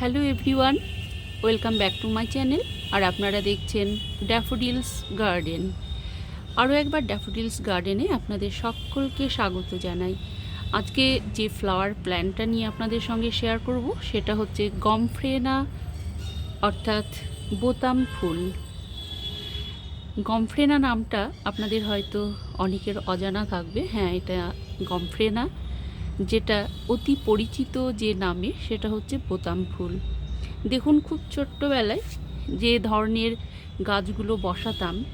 Hello everyone, welcome back to my channel আর আপনারা দেখছেন daffodils garden. আরও একবার ড্যাফোডিলস গার্ডেনে আপনাদের সকলকে স্বাগত জানাই। আজকে যে ফ্লাওয়ার প্ল্যান্টটা নিয়ে আপনাদের সঙ্গে শেয়ার করব সেটা হচ্ছে গমফ্রেনা, অর্থাৎ বোতাম ফুল। গমফ্রেনা নামটা আপনাদের হয়তো অনেকের অজানা থাকবে। হ্যাঁ এটা গমফ্রেনা। যেটা অতি পরিচিত যে নামে, সেটা হচ্ছে বোতাম ফুল। দেখুন খুব ছোট্টবেলায় যে ধরনের গাছগুলো বসাতাম,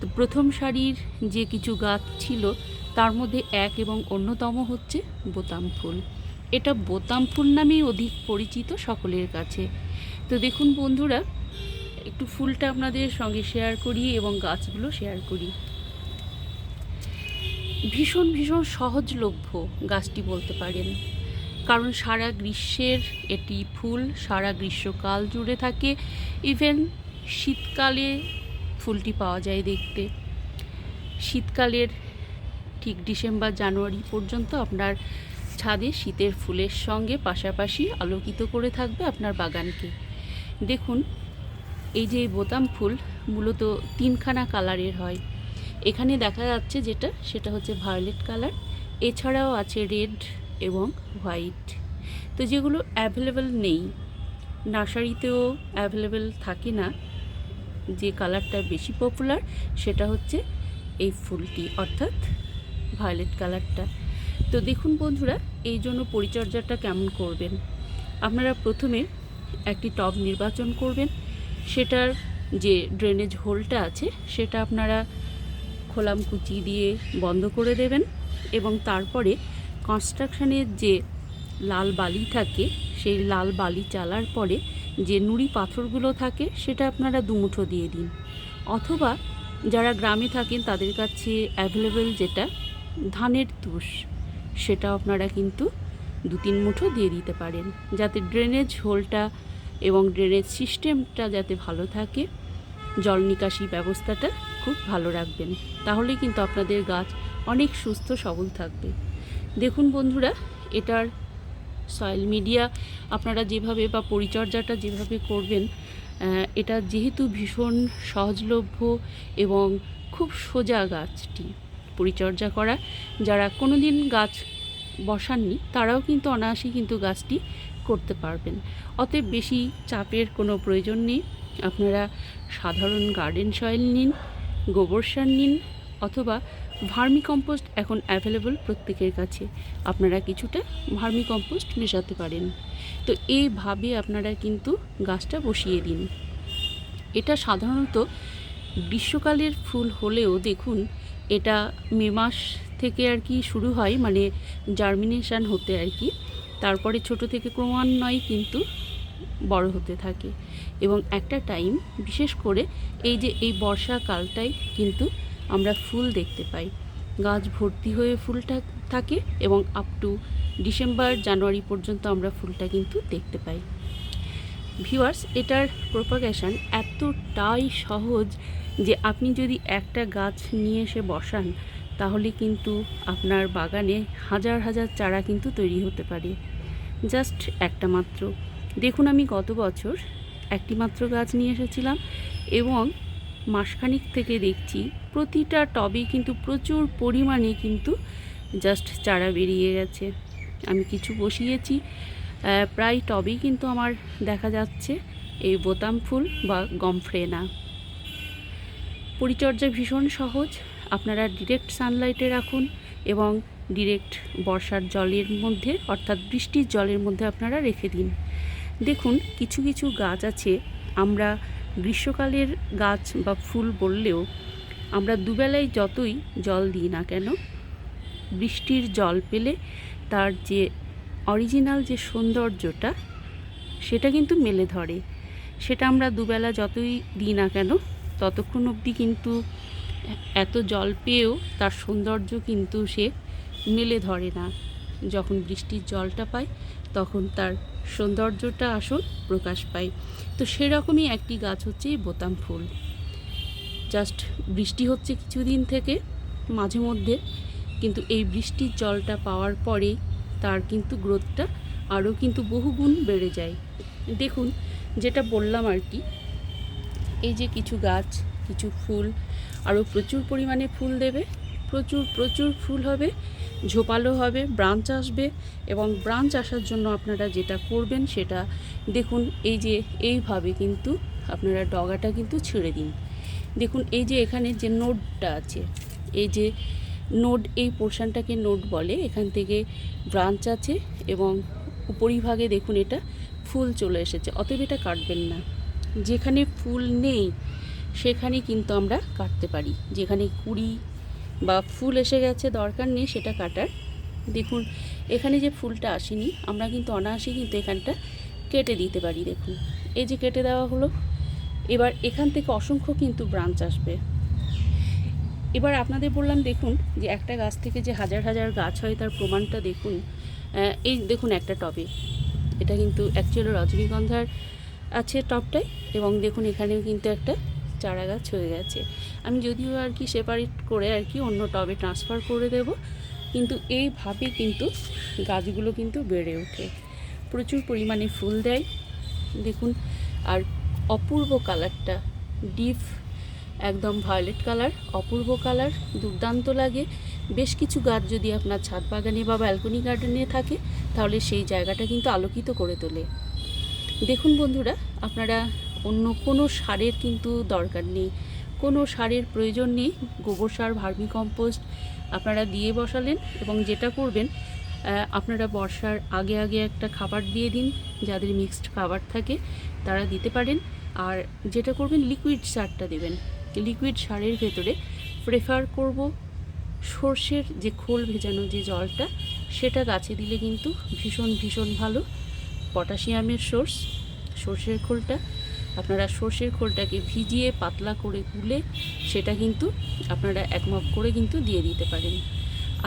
তো প্রথম সারির যে কিছু গাছ ছিল, তার মধ্যে এক এবং অন্যতম হচ্ছে বোতাম ফুল। এটা বোতাম ফুল নামেই অধিক পরিচিত সকলের কাছে। তো দেখুন বন্ধুরা, একটু ফুলটা আপনাদের সঙ্গে শেয়ার করি এবং গাছগুলো শেয়ার করি। ভীষণ ভীষণ সহজলভ্য গাছটি বলতে পারেন। কারণ সারা গ্রীষ্মের এটি ফুল, সারা গ্রীষ্মকাল জুড়ে থাকে। ইভেন শীতকালে ফুলটি পাওয়া যায় দেখতে। শীতকালের ঠিক ডিসেম্বর, জানুয়ারি পর্যন্ত আপনার ছাদে শীতের ফুলের সঙ্গে পাশাপাশি আলোকিত করে থাকবে আপনার বাগানকে। দেখুন, এই যে বোতাম ফুল মূলত তিনখানা কালারের হয়। এখানে দেখা যাচ্ছে যেটা, সেটা হচ্ছে ভায়োলেট কালার এছাড়াও আছে রেড এবং হোয়াইট তো যেগুলো অ্যাভেলেবেল নেই, নার্সারিতেও অ্যাভেলেবেল থাকে না, যে কালারটা বেশি পপুলার সেটা হচ্ছে এই ফুলটি, অর্থাৎ ভায়োলেট কালারটা তো দেখুন বন্ধুরা, এই জন্য পরিচর্যাটা কেমন করবেন? আপনারা প্রথমে একটি টব নির্বাচন করবেন, সেটার যে ড্রেনেজ হোলটা আছে, সেটা আপনারা খোলাম কুচি দিয়ে বন্ধ করে দেবেন এবং তারপরে কনস্ট্রাকশানের যে লাল বালি থাকে, সেই লাল বালি চালার পরে যে নুড়ি পাথরগুলো থাকে, সেটা আপনারা দুমুঠো দিয়ে দিন। অথবা যারা গ্রামে থাকেন, তাদের কাছে অ্যাভেলেবেল যেটা, ধানের তুষ সেটা আপনারা কিন্তু দু তিন মুঠো দিয়ে দিতে পারেন। যাতে ড্রেনেজ হোলটা এবং ড্রেনেজ সিস্টেমটা যাতে ভালো থাকে, জল নিকাশি ব্যবস্থাটা খুব ভালো রাখবেন। তাহলে কিন্তু আপনাদের গাছ অনেক সুস্থ, সবল থাকবে। দেখুন বন্ধুরা, এটার সয়েল মিডিয়া আপনারা যেভাবে বা পরিচর্যাটা যেভাবে করবেন এটা যেহেতু ভীষণ সহজলভ্য এবং খুব সোজা গাছটি পরিচর্যা করা। যারা কোনো দিন গাছ বসাননি, তারাও কিন্তু অনায়াসেই কিন্তু গাছটি করতে পারবেন। অতএব বেশি চাপের কোনো প্রয়োজন নেই। আপনারা সাধারণ গার্ডেন সয়েল নিন গোবর সার নিন অথবা ভার্মি কম্পোস্ট এখন অ্যাভেলেবল প্রত্যেকের কাছে। আপনারা কিছুটা ভার্মি কম্পোস্ট মেশাতে পারেন। তো এইভাবে আপনারা কিন্তু গাছটা বসিয়ে দিন। এটা সাধারণত গ্রীষ্মকালের ফুল হলেও দেখুন, এটা মে মাস থেকে আর কি শুরু হয় মানে জার্মিনেশন হতে আর কি। তারপরে ছোট থেকে ক্রমান্বয়ে কিন্তু বড় হতে থাকে। এবং একটা টাইম বিশেষ করে এই যে এই বর্ষাকালটাই কিন্তু আমরা ফুল দেখতে পাই। গাছ ভর্তি হয়ে ফুলটা থাকে এবং আপ টু ডিসেম্বর জানুয়ারি পর্যন্ত আমরা ফুলটা কিন্তু দেখতে পাই। ভিউয়ার্স এটার প্রোপাগেশন এতটাই সহজ যে আপনি যদি একটা গাছ নিয়ে এসে বসান, তাহলে কিন্তু আপনার বাগানে হাজার হাজার চারা কিন্তু তৈরি হতে পারে। জাস্ট একটা মাত্র। দেখুন আমি গত বছর একটি মাত্র গাছ নিয়ে এসেছিলাম এবং মাসখানিক থেকে দেখছি প্রতিটা টবে কিন্তু প্রচুর পরিমাণে কিন্তু জাস্ট চারা বেরিয়ে গেছে। আমি কিছু বসিয়েছি। প্রায় টবেই কিন্তু আমার দেখা যাচ্ছে এই বোতাম ফুল বা গমফ্রেনা পরিচর্যা ভীষণ সহজ। আপনারা ডিরেক্ট সানলাইটে রাখুন এবং ডিরেক্ট বর্ষার জলের মধ্যে অর্থাৎ বৃষ্টির জলের মধ্যে আপনারা রেখে দিন। দেখুন, কিছু কিছু গাছ আছে, আমরা গ্রীষ্মকালের গাছ বা ফুল বললেও আমরা দুবেলায় যতই জল দিই না কেন, বৃষ্টির জল পেলে তার যে অরিজিনাল যে সৌন্দর্যটা, সেটা কিন্তু মেলে ধরে। সেটা আমরা দুবেলা যতই দিই না কেন, ততক্ষণ অবধি কিন্তু এত জল পেয়েও তার সৌন্দর্য কিন্তু সে মেলে ধরে না। যখন বৃষ্টির জলটা পায় তখন তার সৌন্দর্যটা আসল প্রকাশ পায়। তো সেরকমই একটি গাছ হচ্ছে বোতাম ফুল। জাস্ট বৃষ্টি হচ্ছে কিছুদিন থেকে মাঝে মধ্যে, কিন্তু এই বৃষ্টির জলটা পাওয়ার পরে তার কিন্তু গ্রোথটা আরও কিন্তু বহুগুণ বেড়ে যায়। দেখুন, যেটা বললাম আর কি, এই যে কিছু গাছ, কিছু ফুল, আরও প্রচুর পরিমাণে ফুল দেবে, প্রচুর প্রচুর ফুল হবে ঝোপালো হবে, ব্রাঞ্চ আসবে এবং ব্রাঞ্চ আসার জন্য আপনারা যেটা করবেন সেটা দেখুন এই যে এইভাবে কিন্তু আপনারা ডগাটা কিন্তু ছেড়ে দিন। দেখুন এই যে এখানে যে নোডটা আছে, এই যে নোড, এই পোর্শনটাকে নোড বলে, এখান থেকে ব্রাঞ্চ আছে এবং উপরিভাগে দেখুন এটা ফুল চলে এসেছে, অতএব এটা কাটবেন না। যেখানে ফুল নেই, সেখানে কিন্তু আমরা কাটতে পারি। যেখানে কুড়ি বা ফুল এসে গেছে, দরকার নেই সেটা কাটার। দেখুন, এখানে যে ফুলটা আসেনি, আমরা কিন্তু অনায়াসে কিন্তু এখানটা কেটে দিতে পারি, দেখুন। এই যে কেটে দেওয়া হলো, এবার এখান থেকে অসংখ্য কিন্তু ব্রাঞ্চ আসবে। এবার আপনাদের বললাম, দেখুন, যে একটা গাছ থেকে যে হাজার হাজার গাছ হয়, তার প্রমাণটা দেখুন। এই দেখুন একটা টবে। এটা কিন্তু অ্যাকচুয়ালি রজনীগন্ধার আছে টবটাই এবং দেখুন এখানেও কিন্তু একটা চারা গাছ হয়ে গেছে। আমি যদিও আর কি সেপারেট করে আর কি অন্য টবে ট্রান্সফার করে দেব। কিন্তু এইভাবে কিন্তু গাছগুলো কিন্তু বেড়ে ওঠে। প্রচুর পরিমাণে ফুল দেয়। দেখুন, আর অপূর্ব কালারটা। ডিপ, একদম ভায়োলেট কালার, অপূর্ব কালার, দুর্দান্ত লাগে। বেশ কিছু গাছ যদি আপনার ছাদ বাগানে বা ব্যালকনি গার্ডেনে থাকে, তাহলে সেই জায়গাটা কিন্তু আলোকিত করে তোলে। দেখুন বন্ধুরা, আপনারা অন্য কোনো সারের কিন্তু দরকার নেই। কোনো সারের প্রয়োজন নেই। গোবর সার ভার্মি কম্পোস্ট আপনারা দিয়ে বসালেন এবং যেটা করবেন আপনারা বর্ষার আগে আগে একটা খাবার দিয়ে দিন, যাদের মিক্সড খাবার থাকে, তারা দিতে পারেন। আর যেটা করবেন লিকুইড সারটা দেবেন। লিকুইড সারের ভেতরে প্রেফার করব সর্ষের যে খোল ভেজানো যে জলটা, সেটা গাছে দিলে কিন্তু ভীষণ ভীষণ ভালো। পটাশিয়ামের সোর্স সর্ষের খোলটা। আপনারা সর্ষের খোলটাকে ভিজিয়ে পাতলা করে গুলে সেটা কিন্তু আপনারা এক করে কিন্তু দিয়ে দিতে পারেন।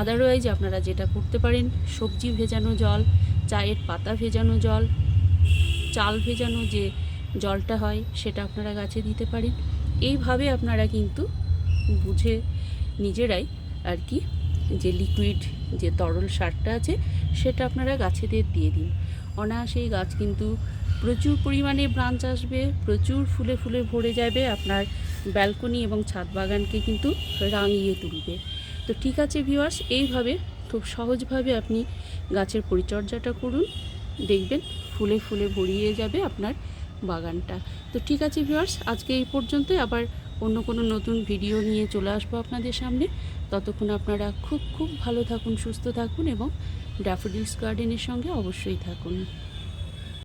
আদারওয়াইজ আপনারা যেটা করতে পারেন, সবজি ভেজানো জল, চায়ের পাতা ভেজানো জল, চাল ভেজানো যে জলটা হয় সেটা আপনারা গাছে দিতে পারেন। এইভাবে আপনারা কিন্তু বুঝে নিজেরাই আর কি যে লিকুইড যে তরল সারটা আছে সেটা আপনারা গাছেদের দিয়ে দিন। অনায়াসেই গাছ কিন্তু প্রচুর পরিমাণে ব্রাঞ্চ আসবে, প্রচুর ফুলে ফুলে ভরে যাবে আপনার ব্যালকনি এবং ছাদ বাগানকে কিন্তু রাঙিয়ে তুলবে। তো ঠিক আছে ভিউয়ার্স, এইভাবে খুব সহজভাবে আপনি গাছের পরিচর্যাটা করুন, দেখবেন ফুলে ফুলে ভরিয়ে যাবে আপনার বাগানটা। তো ঠিক আছে ভিওয়ার্স আজকে এই পর্যন্তই, আবার অন্য কোনো নতুন ভিডিও নিয়ে চলে আসব আপনাদের সামনে। ততক্ষণ আপনারা খুব খুব ভালো থাকুন, সুস্থ থাকুন এবং ড্যাফোডিলস গার্ডেনের সঙ্গে অবশ্যই থাকুন।